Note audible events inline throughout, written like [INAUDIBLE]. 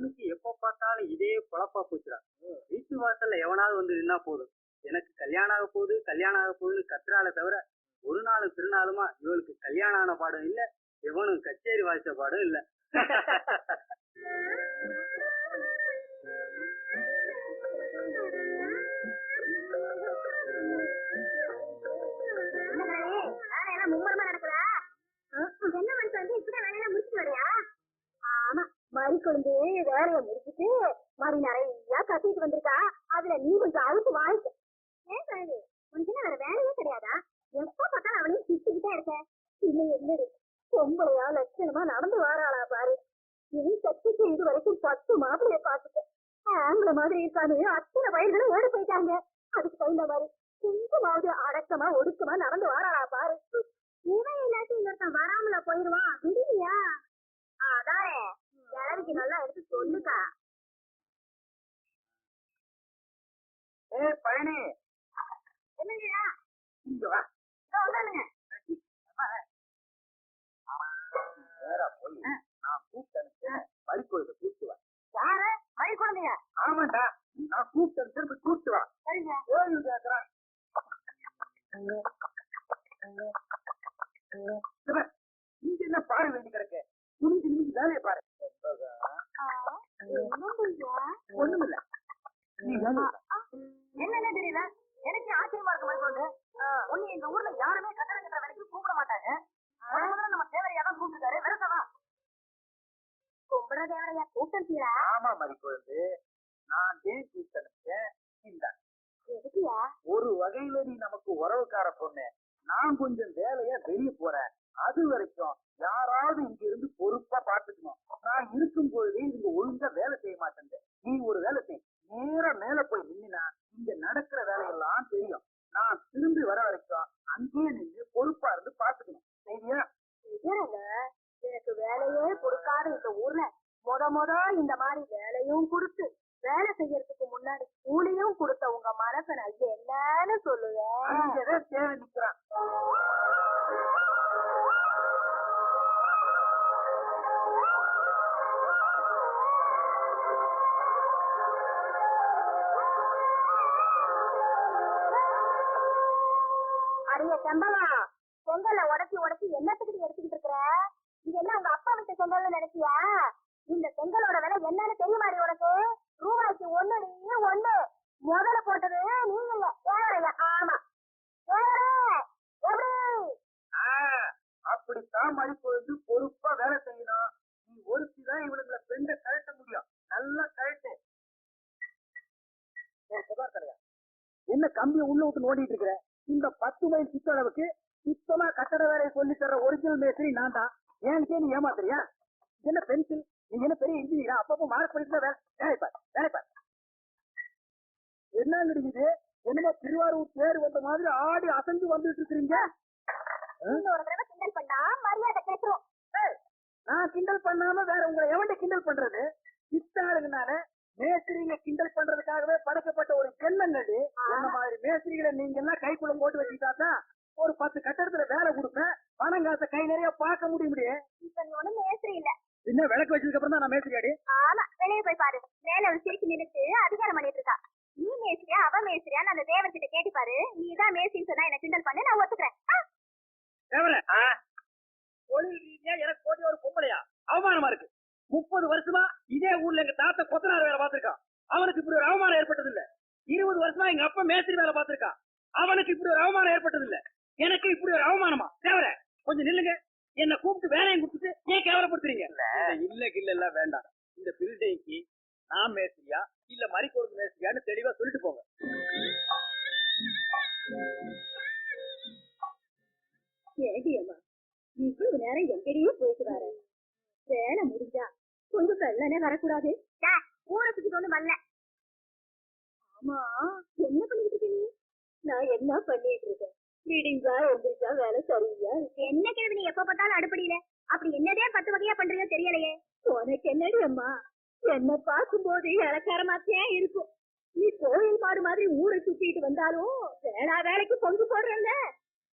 பொண்ணுக்கு எப்ப பார்த்தாலும் இதே பொழப்பா போச்சுடா. வீட்டு வாசல்ல எவனாவது வந்து நின்னா போதும். எனக்கு கல்யாணம் ஆக போகுது கல்யாணம் ஆக போகுதுன்னு கத்துறால தவிர ஒரு நாள் திருநாளுமா இவளுக்கு கல்யாணம் ஆன பாடம் இல்ல எவனும் கச்சேரி வாசித்த பாடம் இல்ல. [LAUGHS] வேலையை முடிச்சுட்டு நிறைய கத்திட்டு வந்திருக்கா. அதுல நீ கொஞ்சம் அழுத்து வாழ்க்கை ஏன் கழுது உனக்கு வேற வேலையே கிடையாதா? எப்ப பார்த்தாலும் அவளையும் திட்டிக்கிட்டே இருக்க. இல்லை என்னது பொம்பளையா லட்சணமா நடந்து வாராளா பாரு. நீ சக்திக்கு இது வரைக்கும் பத்து மாப்பிளைய பார்த்துட்ட ஆம்பளை மாதிரி இருக்கானு அத்தனை பயிர்களும் ஓடி போயிட்டாங்க. அதுக்கு தகுந்த மாதிரி கொஞ்சமாவது அடக்கமா ஒடுக்கமா நடந்து வாராளா Danny கூப்பிட்டீங்களா ஆமா மறி குழந்தை நான் ஏன் கூப்பிட்டு அனுப்பிச்சேன் இந்த ஒரு வகையில நீ நமக்கு உறவுக்கார பொண்ணு. நான் கொஞ்சம் வேலையா வெளிய போறேன். அது வரைக்கும் யாராவது இங்க இருந்து பொறுப்பா பாத்துக்கணும் நான் இருக்கும் பொழுதே இங்க ஒழுங்கா வேலை செய்ய மாட்டேன் நீ ஒரு வேலை செய் நேரா மேல போய் நின்னா இங்க நடக்கிற வேலையெல்லாம் தெரியும் நான் திரும்பி வர வரைக்கும் அங்கேயே நின்று பொறுப்பா இருந்து பாத்துக்கணும் சரியா விஜயங்க எனக்கு வேலையே கொடுக்காத இந்த ஊர்ல முத முத இந்த மாதிரி வேலையும் கொடுத்து வேலை செய்யறதுக்கு முன்னாடி கூலியும் கொடுத்த உங்க மனசை நான் என்னன்னு சொல்லுவேன் அங்கதான் தேவை நிக்கிறான் அடிய செம்பவா பொங்கலை உடச்சி உடச்சி என்னத்துக்கு எடுத்துக்கிட்டு இருக்கிற? இது என்ன உங்க அப்பா வீட்டு பொங்கல்னு நினைச்சியா? இந்த செங்கலோட விலை என்னன்னு தெரியுமாடி உனக்கு? ரூபாய்க்கு ஒண்ணு நீ ஒண்ணு. முதல்ல போட்டது? நீ இல்ல தேவரையா ஆமா தேவரே ஆஹ், அப்படித்தான் மதிப்பு வந்து பொறுப்பா வேலை செய்யணும் நீ ஒருத்திதான் இவனுங்களை பெண்ணை கழட்ட முடியும். நல்லா கழட்டு. என்ன கம்பியை உள்ள விட்டு நோண்டிட்டு இருக்கிற? இந்த பத்து மைல் சுத்தளவுக்கு சுத்தமா கட்டட வேலையை சொல்லி தர்ற ஒரிஜினல் மேஸ்திரி நான் தான் ஏன் நீ ஏமாத்துறியா? என்ன பென்சில் நீ என்ன பெரிய இன்ஜினியரா அப்பப்போ மார்க் பண்ணிட்டு வேலைப்பார் வேலைப்பார் என்ன இது? என்னமோ திருவாரூர் தேர் வந்த மாதிரி ஆடி அசைஞ்சு வந்துட்டு இருக்கிறீங்க. கிண்டல் பண்ணா மரியாதை கேட்டுரும் நான் கிண்டல் பண்ணாம வேற உங்களை எவன்ட கிண்டல் பண்றது? சித்தாளுங்கனால மேஸ்திரிங்க கிண்டல் பண்றதுக்காகவே படைக்கப்பட்ட ஒரு ஜென்மங்கடி இந்த மாதிரி மேஸ்திரிகளை நீங்க எல்லாம் கைக்குள்ள போட்டு வச்சுக்கிட்டா ஒரு பத்து கட்டடத்துல வேலை கொடுப்பேன். பணம் காசை கை நிறைய பார்க்க முடிய முடியும் மேஸ்திரி இல்ல. என்ன விளக்கு வச்சதுக்கு அப்புறம் தான் நான் மேஸ்திரி அடி ஆமா வெளியே போய் பாரு. மேல ஒரு சிரிச்சு நிறுத்து அதிகாரம் பண்ணிட்டு இருக்கா. நீ மேஸ்திரியா அவ மேஸ்திரியான்னு அந்த தேவர் கிட்ட கேட்டு பாரு. நீ தான் மேஸ்திரின்னு சொன்னா என்ன கிண்டல் பண்ணு நான் ஒத்துக்கிறேன். தேவல தொழில் ரீதியா எனக்கு போட்டி ஒரு பொம்பளையா? அவமானமா இருக்கு. முப்பது வருஷமா இதே ஊர்ல எங்க தாத்தா கொத்தனார் வேலை பார்த்திருக்கான். அவனுக்கு இப்படி ஒரு அவமானம் ஏற்பட்டது இல்ல இருபது வருஷமா எங்க அப்பா மேஸ்திரி வேலை பார்த்திருக்கான். அவனுக்கு இப்படி ஒரு அவமானம் ஏற்பட்டது இல்ல எனக்கு இப்படி ஒரு அவமானமா? தேவர கொஞ்சம் நில்லுங்க. என்ன கூப்பிட்டு வேலையும் கொடுத்துட்டு ஏன் கேவலப்படுத்துறீங்க? இல்ல இல்ல இல்ல வேண்டாம். இந்த பில்டிங்க்கு நான் மேஸ்திரியா இல்ல மறிக்கோடு மேஸ்திரியான்னு தெளிவா சொல்லிட்டு போங்க. ஏடியம்மா இவ்வளவு நேரம் எங்கேயும் போயிட்டு வர. வேலை முடிஞ்சா கொஞ்சம் வெள்ளனே வரக்கூடாது? ஊரை சுத்திட்டு வந்து வரல ஆமா என்ன பண்ணிட்டு இருக்க நீ? நான் என்ன பண்ணிட்டு இருக்கேன்? விடிஞ்சா எந்திரிச்சா வேலை சரியா என்ன கேள்வி நீ எப்ப பார்த்தாலும் அடுப்படியில? அப்படி என்னதே பத்து வகையா பண்றீங்க தெரியலையே. உனக்கு என்னடி அம்மா? என்ன பார்க்கும்போது இலக்காரமாத்தே இருக்கும். நீ கோயில் மாடு மாதிரி ஊரை சுத்திட்டு வந்தாலும் வேளா வேலைக்கு பொங்கு போடுறல்ல.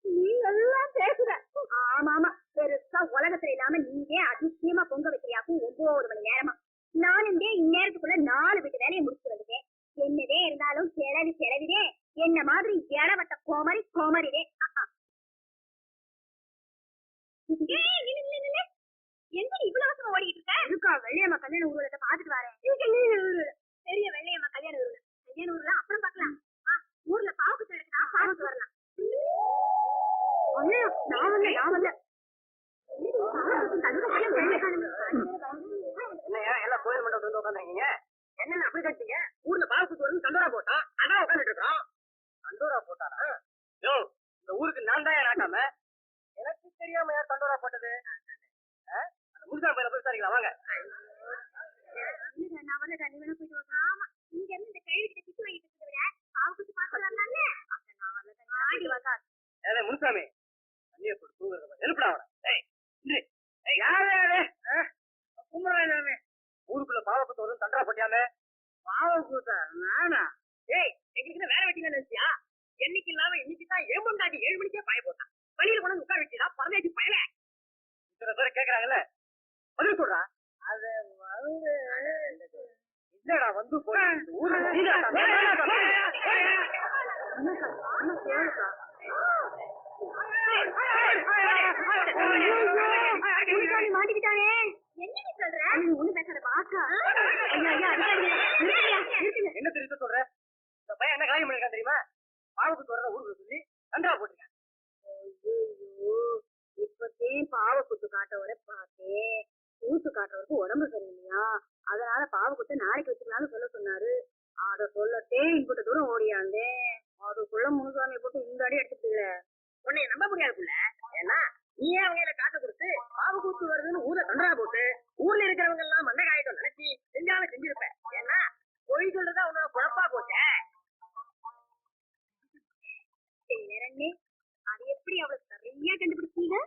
நீ எல்லாம் பேசுற ஆமா ஆமா பெருசா உலகத்துல இல்லாம நீயே அதிசயமா பொங்க வைக்கிறியாக்கும் ஒவ்வொரு மணி நேரமா. நானும் யாரும் எல்லாம் கோயில் மண்டபத்துல வந்து உட்காந்துருக்கீங்க என்ன அப்படி கட்டிங்க? ஊர்ல பாலசுத்து வந்து தண்டோரா போட்டான் அதான் உட்காந்துட்டு இருக்கான் தண்டோரா போட்டானா இந்த ஊருக்கு நான் தான் எனக்கு தெரியாம யார் தண்டோரா போட்டது? முடிச்சா போய் போய் வாங்க. நான் வந்து தண்ணி வேணும் போயிட்டு வரலாம் இங்க இந்த கழுவி கிட்ட கிட்டு வாங்கிட்டு இருக்கிறத விட பாவ குத்து பாக்கலாம் முனுசாமி வண்டியை போட்டு தூங்குறது எழுப்படா அவனை. யாரு வரும் தண்டா பட்டியாமே? பாவக்கூத்தா நானா? ஏய் எங்ககிட்ட வேலை வெட்டிங்க நினைச்சியா என்னைக்கு இல்லாம இன்னைக்கு தான் ஏமாண்டாடி ஏழு மணிக்கே பாய போட்டான். வெளியில கொண்டு உட்கார வச்சுடா பரமேஜி பயல. இத்தனை பேர் அது வந்து இல்லடா வந்து. போய் மாட்டிக்கிட்டானே. என்ன நீ சொல்ற? நீ ஒண்ணு பேசாத பாக்கா. ஐயா ஐயா நிறுத்துங்க என்ன தெரியுது சொல்ற? இந்த பையன் என்ன காரியம் பண்ணிருக்கான் தெரியுமா? பாவத்துக்கு வர ஊருக்கு சொல்லி கண்டா போட்டுருக்கான். இப்பத்தையும் பாவக்குத்து காட்டவரை பார்த்தேன் ஊத்து காட்டுறவருக்கு உடம்பு சரியில்லையா? அதனால பாவக்குத்தை நாளைக்கு வச்சுக்கலாம்னு சொல்ல சொன்னாரு. அத சொல்லட்டே இங்கிட்ட தூரம் ஓடியாந்தேன். அதுக்குள்ள முனுசாமியை போட்டு இந்த அடி அடிச்சுட்டு உன்னை நம்ப முடியாதுக்குள்ள ஏன்னா நீ அவங்க கையில காசு கொடுத்து பாவு கூத்து வருதுன்னு ஊரை கண்டா போட்டு ஊர்ல இருக்கிறவங்க எல்லாம் மண்ணை காயட்டும் நினைச்சு செஞ்சாலும் செஞ்சிருப்ப. ஏன்னா பொய் சொல்றதா உன்னோட குழப்பா போச்சே. அது எப்படி அவளுக்கு சரியா கண்டுபிடிச்சீங்க?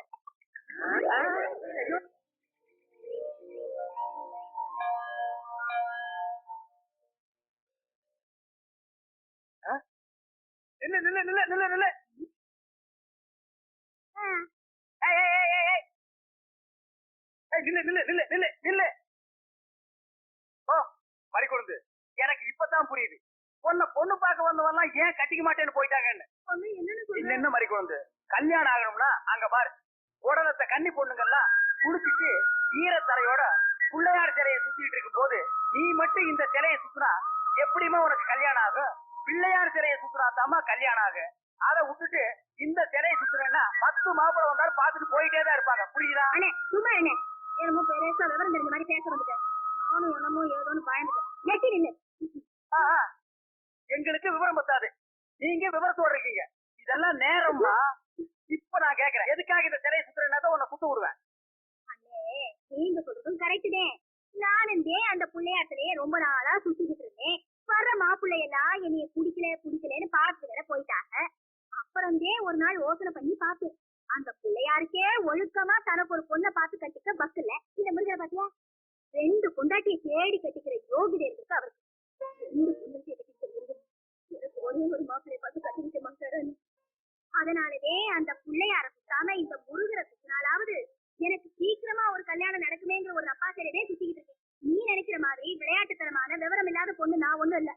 நில்லு நில்லு நில்லு நில்லு நில்லு. நில்லு நில்லு நில்லு நில்லு நில்லு. ஓ மறிக்கொழுந்து எனக்கு இப்பதான் புரியுது. பொண்ண பொண்ணு பார்க்க வந்தவெல்லாம் ஏன் கட்டிக்க மாட்டேன்னு போயிட்டாங்கன்னு. என்ன மறிக்கொழுந்து கல்யாணம் ஆகணும்னா அங்க பாரு. உடலத்த கன்னி பொண்ணுங்கெல்லாம் குளிச்சுட்டு ஈரத்தரையோட பிள்ளையார் சிலையை சுத்திட்டு இருக்கும் போது நீ மட்டும் இந்த சிலையை சுத்தினா எப்படியுமே உனக்கு கல்யாணம் ஆகும்? பிள்ளையார் சிலையை சுத்தினா தாமா கல்யாணம் ஆகும்? அதை விட்டுட்டு இந்த சிலையை சுத்துறேன்னா பத்து மாப்பிளை வந்தாலும் பார்த்துட்டு போயிட்டே தான் இருப்பாங்க. புரியுதா? அண்ணே சும்மா என்ன என்னமோ பெருசா விவரம் தெரிஞ்ச மாதிரி பேச வந்துட்டேன். நானும் என்னமோ ஏதோன்னு பயந்துட்டேன். ஆ, ஆ. எங்களுக்கு விவரம் பத்தாது. நீங்க விவரத்தோட இருக்கீங்க. இதெல்லாம் நேரம்மா. இப்ப நான் கேக்குறேன். எதுக்காக இந்த சிலையை சுத்துறேன்னா தான் உன்னை சுத்த விடுவேன். அண்ணே நீங்க சொல்றதும் கரெக்ட் நானும் அந்த பிள்ளையாட்டிலேயே ரொம்ப நாளா சுத்திக்கிட்டு இருந்தேன். வர்ற மாப்பிள்ளை எல்லாம் என்னைய குடிக்கல குடிக்கலன்னு பார்த்து போயிட்டாங்க. அப்புறம்தே ஒரு நாள் யோசனை பண்ணி பாத்து அந்த பிள்ளையாருக்கே ஒழுக்கமா தனக்கு ஒரு பொண்ணை பார்த்து கட்டிக்க பஸ் இல்ல. இந்த முருகரை பாத்தியா ரெண்டு பொண்டாட்டியை தேடி கட்டிக்கிற யோகிதை இருக்கு அவருக்கு. ரெண்டு பொண்டாட்டியை கட்டிக்கிற எனக்கு ஒரே ஒரு மாப்பிள்ளைய பார்த்து கட்டிக்கிட்ட மாட்டாரன் அதனாலவே அந்த பிள்ளையார சுத்தாம இந்த முருகரை சுத்தினாலாவது எனக்கு சீக்கிரமா ஒரு கல்யாணம் நடக்குமேங்கிற ஒரு நப்பாசையிலே சுத்திக்கிட்டு இருக்கேன். நீ நினைக்கிற மாதிரி விளையாட்டுத்தனமான விவரம் இல்லாத பொண்ணு நான் ஒண்ணும் இல்ல.